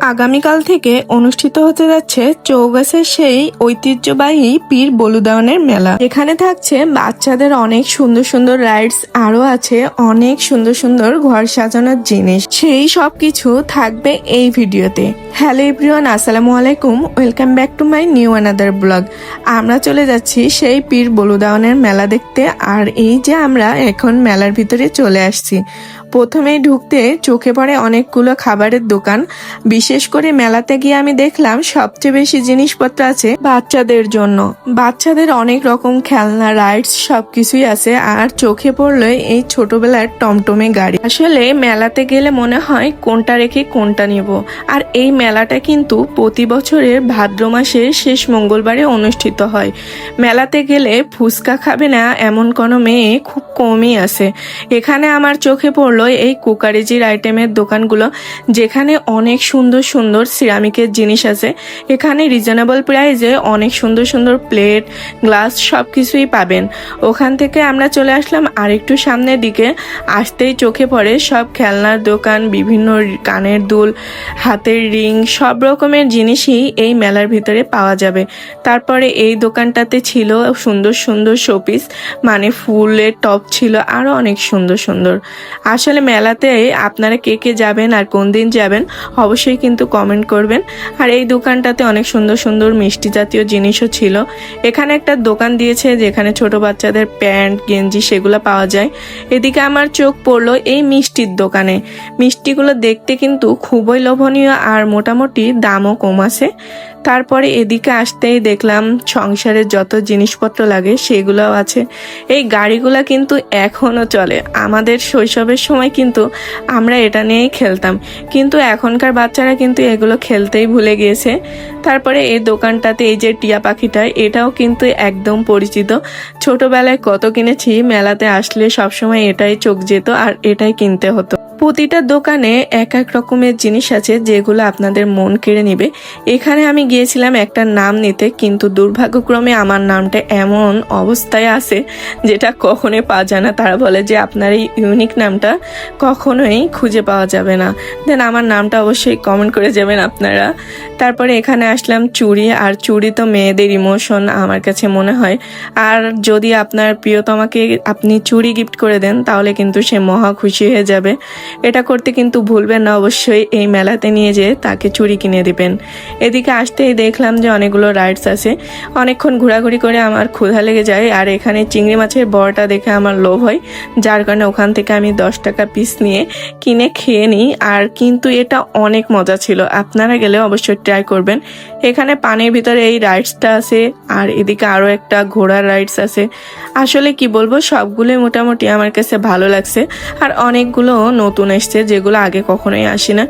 আগামীকাল থেকে অনুষ্ঠিত হতে যাচ্ছে চৌগাছের সেই ঐতিহ্যবাহী পীর বলুদানের মেলা। এখানে থাকছে বাচ্চাদের অনেক সুন্দর সুন্দর রাইডস আরও আছে অনেক সুন্দর সুন্দর ঘর সাজানোর জিনিস। সেই সব কিছু থাকবে এই ভিডিওতে। হ্যালো এভরিওয়ান আসসালামু আলাইকুম। Welcome back to my new another blog আমরা চলে যাচ্ছি সেই পীর বলুদানের মেলা দেখতে। আর এই যে আমরা এখন মেলার ভিতরে চলে আসছি। প্রথমেই ঢুকতে চোখে পড়ে অনেকগুলো খাবারের দোকান। বিশেষ করে মেলাতে গিয়ে আমি দেখলাম সবচেয়ে বেশি জিনিসপত্র আছে বাচ্চাদের জন্য। বাচ্চাদের অনেক রকম খেলনা, রাইডস সবকিছুই আছে আর চোখে পড়ল এই ছোটবেলার টমটমে গাড়ি। আসলে মেলাতে গেলে মনে হয় কোনটা রেখে কোনটা নিব। আর এই মেলাটা কিন্তু প্রতি বছরের ভাদ্র মাসের শেষ মঙ্গলবারে অনুষ্ঠিত হয়। মেলাতে গেলে ফুচকা খাবে না এমন কোনো মেয়ে খুব কমই আছে। এখানে আমার চোখে পড়ল এই কুকারেজির আইটেমের দোকানগুলো, যেখানে অনেক সুন্দর সুন্দর সিরামিকের জিনিস আছে। এখানে রিজনেবল প্রাইসে অনেক সুন্দর সুন্দর প্লেট গ্লাস সব কিছুই পাবেন। ওখান থেকে আমরা চলে আসলাম আরেকটু সামনের দিকে। আসতেই চোখে পড়ে সব খেলনার দোকান, বিভিন্ন কানের দুল, হাতের রিং, সব রকমের জিনিসই এই মেলার ভিতরে পাওয়া যাবে। তারপরে এই দোকানটাতে ছিল সুন্দর সুন্দর শোপিস মানে ফুলের টপ ছিল আরও অনেক সুন্দর সুন্দর। আসলে মেলাতে আপনারা কে কে যাবেন আর কোন দিন যাবেন অবশ্যই কিন্তু কমেন্ট করবেন। আর এই দোকানটাতে অনেক সুন্দর সুন্দর মিষ্টি জাতীয় জিনিসও ছিল। এখানে একটা দোকান দিয়েছে যেখানে ছোট বাচ্চাদের প্যান্ট, গেঞ্জি সেগুলো পাওয়া যায়। এদিকে আমার চোখ পড়ল এই মিষ্টির দোকানে। মিষ্টিগুলো দেখতে কিন্তু খুবই লোভনীয় আর মোটামুটি দামও কম আছে। তারপরে এদিকে আসতেই দেখলাম সংসারের যত জিনিসপত্র লাগে সেগুলোও আছে। এই গাড়িগুলা কিন্তু এখনও চলে। আমাদের শৈশবের সময় কিন্তু আমরা এটা নিয়েই খেলতাম। কিন্তু এখনকার বাচ্চারা কিন্তু এগুলো খেলতেই ভুলে গিয়েছে। তারপরে এই দোকানটাতে এই যে টিয়া পাখিটা, এটাও কিন্তু একদম পরিচিত। ছোটবেলায় কত কিনেছি, মেলাতে আসলে সবসময় এটাই চোখ যেত আর এটাই কিনতে হতো। প্রতিটা দোকানে এক এক রকমের জিনিস আছে যেগুলো আপনাদের মন কেড়ে নিবে। এখানে আমি গিয়েছিলাম একটা নাম নিতে, কিন্তু দুর্ভাগ্যক্রমে আমার নামটা এমন অবস্থায় আছে যেটা কখনোই পাওয়া যায় না। তারা বলে যে আপনার এই ইউনিক নামটা কখনোই খুঁজে পাওয়া যাবে না। দেন আমার নামটা অবশ্যই কমেন্ট করে যাবেন আপনারা। তারপরে এখানে আসলাম চুড়ি, আর চুড়ি তো মেয়েদের ইমোশন আমার কাছে মনে হয়। আর যদি আপনার প্রিয়তমাকে আপনি চুড়ি গিফট করে দেন, তাহলে কিন্তু সে মহা খুশি হয়ে যাবে। এটা করতে কিন্তু ভুলবেন না, অবশ্যই এই মেলাতে নিয়ে যেয়ে তাকে চুরি কিনে দিবেন। এদিকে আসতেই দেখলাম যে অনেকগুলো রাইডস আছে। অনেকক্ষণ ঘোরাঘুরি করে আমার ক্ষুধা লেগে যায়, আর এখানে চিংড়ি মাছের বড়টা দেখে আমার লোভ হয়, যার কারণে ওখান থেকে আমি দশ টাকা পিস নিয়ে কিনে খেয়ে নিই। আর কিন্তু এটা অনেক মজা ছিল। আপনারা গেলে অবশ্যই ট্রাই করবেন। এখানে পানির ভিতরে এই রাইডসটা আছে, আর এদিকে আরও একটা ঘোড়ার রাইডস আছে। আসলে কি বলব, সবগুলোই মোটামুটি আমার কাছে ভালো লাগছে, আর অনেকগুলো নতুন এসছে যেগুলো আগে কখনোই আসে না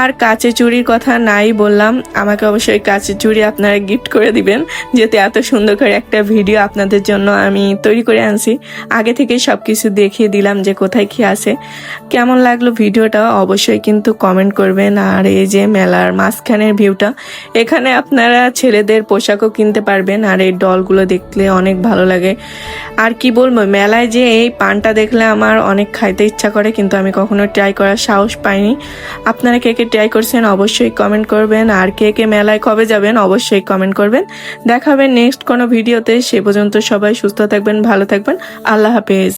আর কাঁচে চুরির কথা নাই বললাম, আমাকে অবশ্যই কাঁচে চুরি আপনারা গিফট করে দিবেন যেতে এত সুন্দর করে একটা ভিডিও আপনাদের জন্য আমি তৈরি করে আনছি। আগে থেকে সব কিছু দেখিয়ে দিলাম যে কোথায় কি আছে। কেমন লাগল ভিডিওটা অবশ্যই কিন্তু কমেন্ট করবেন, আর এই যে মেলার মাঝখানের ভিউটা এখানে আপনারা ছেলেদের পোশাকও কিনতে পারবেন, আর এই ডলগুলো দেখলে অনেক ভালো লাগে। আর কি বলব, মেলায় যে এই পানটা দেখলে আমার অনেক খাইতে ইচ্ছা করে, কিন্তু আমি কখনো ট্রাই করার সাহস পাইনি। আপনারা কে কে ট্রাই করছেন অবশ্যই কমেন্ট করবেন, আর কে কে মেলায় কবে যাবেন অবশ্যই কমেন্ট করবেন। দেখাবেন নেক্সট কোনো ভিডিওতে, সে পর্যন্ত সবাই সুস্থ থাকবেন, ভালো থাকবেন, আল্লাহ হাফেজ।